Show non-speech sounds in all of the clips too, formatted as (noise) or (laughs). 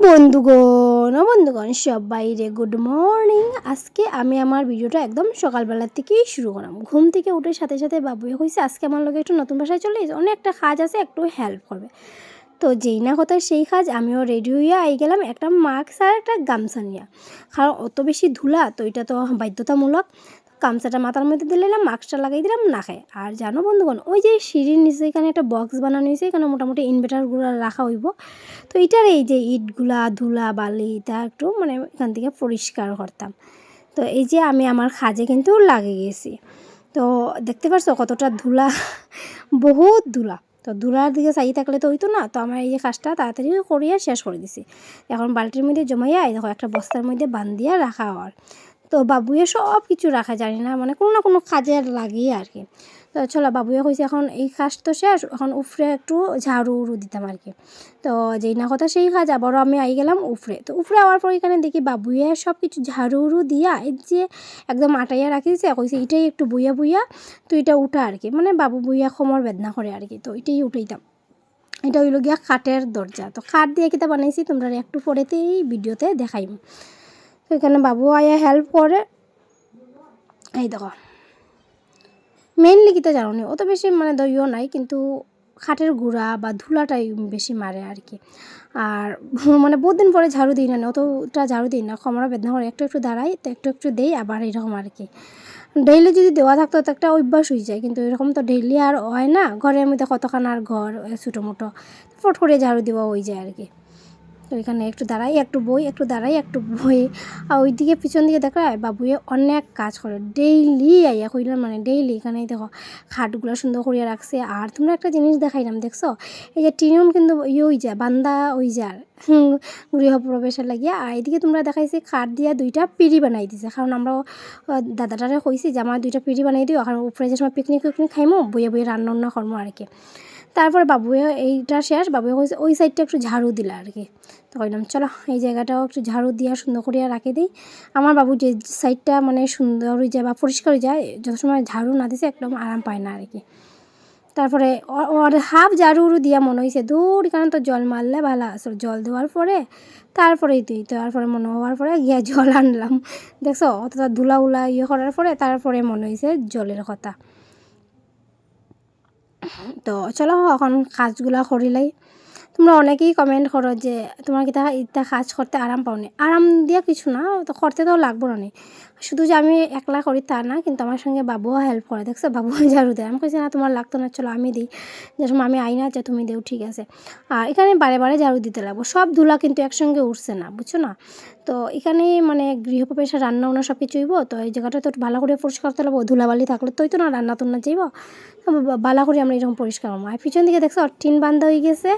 বন্ধুগণ, ও বন্ধুগণ সব বাইরে গুড মর্নিং আজকে আমি আমার ভিডিওটা একদম সকালবেলার থেকেই শুরু করলাম। ঘুম থেকে উঠে সাথে সাথে বাবুয়ে হয়েছে আজকে আমার লোক একটু নতুন বাসায় চলে এসেছে অনেকটা কাজ আছে, একটু হেল্প করবে। তো যেই না কথা সেই কাজ আমিও রেডি হইয়া আই গেলাম একটা মাস্ক আর একটা গামছা নিয়ে। কারণ অত বেশি ধুলা, তো এটা তো বাধ্যতামূলক। গামছাটা মাথার মধ্যে দিলাম মাস্কটা লাগাই দিলাম, না খায়। আর জানো বন্ধুগণ, ওই যে সিঁড়ির নিচে এখানে একটা বক্স বানানো হয়েছে, এখানে মোটামুটি ইনভার্টারগুলো রাখা হইব। তো এটার এই যে ইটগুলা, ধুলা, বালি, এটা একটু মানে এখান থেকে পরিষ্কার করতাম। তো এই যে আমি আমার খাজে কিন্তু লাগিয়ে গেছি। তো দেখতে পারছ কতটা ধুলা, (laughs) বহুত ধুলা। তো ধুলার দিকে চাই থাকলে তো হইতো না, তো আমার এই যে কাজটা তাড়াতাড়ি করিয়া শেষ করে দিছি। এখন বালতির মধ্যে জমাইয়া এই দেখো একটা বস্তার মধ্যে বান্ধিয়া রাখা হওয়ার তো বাবুয়ে সব কিছু রাখা, জানি না মানে কোনো না কোনো কাজে লাগিয়ে আর কি। তো চলো, বাবুয়ে কইছে, এখন এই কাজ তো শেষ, এখন উফরে একটু ঝাড়ু উড়ু দিতাম আর কি। তো যেই না কথা সেই কাজ, আবারও আমি আই গেলাম উফরে। তো উফরে আওয়ার পর এখানে দেখি বাবুয়ে সব কিছু ঝাড়ু উড়ু দিয়া এই যে একদম আটাইয়া রাখি দিছে কইছে এটাই একটু বুইয়া বুইয়া তো এটা উঠা আর কি। মানে বাবু বুইয়া কোমর বেদনা করে আর কি, তো এটাই উঠাইতাম। এটা হইল গিয়া কাঠের দরজা। তো কাঠ দিয়ে কিতা বানাইছি তোমরা একটু পরেতেই ভিডিওতে দেখাইম। এখানে বাবু আয়া হেল্প করে। এই দেখো। মেইনলি কিতা জানো নি? অত বেশি মানে দইও নাই, কিন্তু খাটের গুঁড়া বা ধুলাটাই বেশি মারে আর কি (laughs) আর মানে বহুত দিন পরে ঝাড়ু দিই না অতটা ঝাড়ু দিই না কমরা বেদনা করে একটু একটু দাঁড়াই, তো একটু একটু দেই, আবার এরকম আর কি ডেইলি যদি দেওয়া থাকতো, তো একটা অভ্যাস হয়ে যায়, কিন্তু এরকম তো ডেইলি আর হয় না। ঘরের মধ্যে কতখানার ঘর ছোটো মোটো, ফট করে ঝাড়ু দেওয়া হয়ে যায় আর কি তো এখানে একটু দাঁড়াই, একটু বই, একটু দাঁড়াই, একটু বই। আর ওইদিকে পিছন দিকে দেখা বাবুয়ে অনেক কাজ করে। ডেইলি আইয়া কইলাম মানে ডেইলি এখানে দেখো, খাটগুলো সুন্দর করিয়া রাখছে। আর তোমরা একটা জিনিস দেখাইলাম, দেখছ? এই যে টিনুন কিন্তু ইয়ে হয়ে যায় বান্দা হয়ে যায় গৃহপ্রবেশের লাগিয়া। আর এদিকে তোমরা দেখাইছে, খাট দিয়া দুইটা পিড়ি বানাই দিছে। কারণ আমরা দাদাটারে কইছি যে, আমার দুইটা পিড়ি বানাই দিও কারণ উপরে যে সময় পিকনিক পিকনিক খাইমো, বইয়ে বইয়ে রান্না করব আর কি তারপর বাবুয়ে এইটা শেষ বাবুয়ে কইছে, ওই সাইডটা একটু ঝাড়ু দিলা আর কি তো কইলাম, চলো, এই জায়গাটাও একটু ঝাড়ু দিয়া সুন্দর করিয়া রাখি দিই। আমার বাবু যে সাইডটা মানে সুন্দর হয়ে যায় বা পরিষ্কার হয়ে যায়, যত সময় ঝাড়ু না দিছে, একদম আরাম পায় না আর কি তারপরে ওর হাফ ঝাড়ু দিয়া মনে হয়েছে দূর এখানে তো জল মারলে ভালো আসলে জল দেওয়ার পরে, তারপরেই তুই, তারপরে মনে হওয়ার পরে গিয়া জল আনলাম। দেখছ, অতটা ধুলা উলা ইয়ে করার পরে, তারপরে মনে হয়েছে জলের কথা। তো চলো এখন কাজগুলা করিলাই তোমরা অনেকেই কমেন্ট করো যে, তোমার কি ইত্যা কাজ করতে আরাম পাও নি আরাম দিয়া কিছু না, তো করতে তো লাগবো না শুধু যে আমি একলা করি তা না, কিন্তু আমার সঙ্গে বাবুও হেল্প করে। দেখছ? বাবু (laughs) ঝাড়ু দেয়। আমি না, তোমার লাগতো না, চলো আমি দিই। যে সময় আমি আই না, যে তুমি দেও, ঠিক আছে। আর এখানে বারে বারে ঝাড়ু দিতে লাগবো। সব ধুলা কিন্তু একসঙ্গে উঠছে না, বুঝছ না? তো এখানে মানে গৃহপ্রবেশে রান্না উনা সব কিছু হইব, তো এই জায়গাটা তো ভালো করে পরিষ্কার করতে লাগবো। ধুলাবালি থাকলে তোই তো না রান্না তুন্না যাইব ভালো করে আমরা এরকম পরিষ্কার করব। আর পিছন দিকে দেখছ টিন বান্ধা হয়ে গেছে।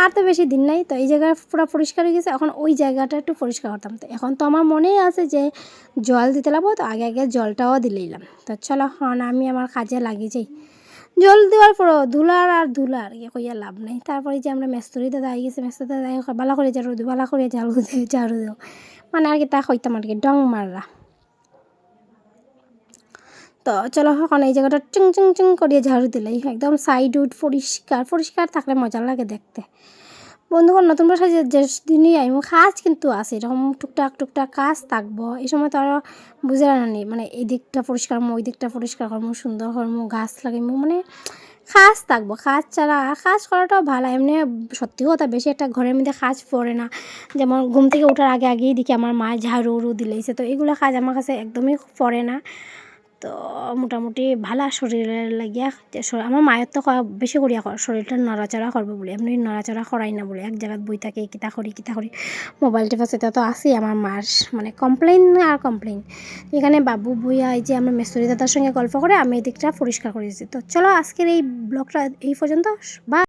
আর তো বেশি দিন নাই, তো এই জায়গা পুরো পরিষ্কার হয়ে গেছে, এখন ওই জায়গাটা একটু পরিষ্কার করতাম। তো এখন তো আমার মনেই আছে যে জল দিতে লাগবো, তো আগে আগে জলটাও দিলেইলাম তো চলো হন আমি আমার কাজে লাগিয়ে যাই। জল দেওয়ার পরও ধুলার আর ধুলার ইয়ে কইয়া লাভ নেই। তারপরে যে আমরা মেস্তরি দাদা আই গেছে, মেস্তরি দাদা বালা করে ঝাড়ু দিও বালা করে ঝাড়ু দিও ঝাড়ু দিও মানে আর কি তা কইতাম আর কি, ডং মাররা। তো চলো এখন এই জায়গাটা চিং চিং চিং করিয়ে ঝাড়ু দিলেই একদম সাইড উড পরিষ্কার পরিষ্কার থাকলে মজা লাগে দেখতে। বন্ধুগণ, নতুন বাসায় যে দিনই আইমু, কাজ কিন্তু আছে। এরকম টুকটাক টুকটাক কাজ থাকব। এই সময় তো আরও বুঝে রানি মানে এই দিকটা পরিষ্কার করব ওই দিকটা পরিষ্কার করব সুন্দর করব গাছ লাগাইমু। মানে কাজ থাকব। কাজ ছাড়া কাজ করাটাও ভালো। এমনি সত্যি কথা, বেশি একটা ঘরের মধ্যে কাজ পড়ে না। যেমন ঘুম থেকে ওঠার আগে আগেই দেখি আমার মা ঝাড়ু উড়ু দিলেইছে তো এগুলো কাজ আমার কাছে একদমই পড়ে না। তো মোটামুটি ভালো শরীরের লাগিয়া আমার মায়ের তো বেশি করিয়া শরীরটা নড়াচড়া করব বলে, এমনি নড়াচড়া করাই না বলে, এক জায়গায় বই থাকে, কিতা করি কিতা করি মোবাইল টেপা সেটা তো আসেই আমার মার মানে কমপ্লেন আর কমপ্লেন এখানে বাবু বইয়া এই যে আমার মেস্তরি দাদার সঙ্গে গল্প করে আমি এই দিকটা পরিষ্কার করেছি তো চলো আজকের এই ব্লগটা এই পর্যন্ত বা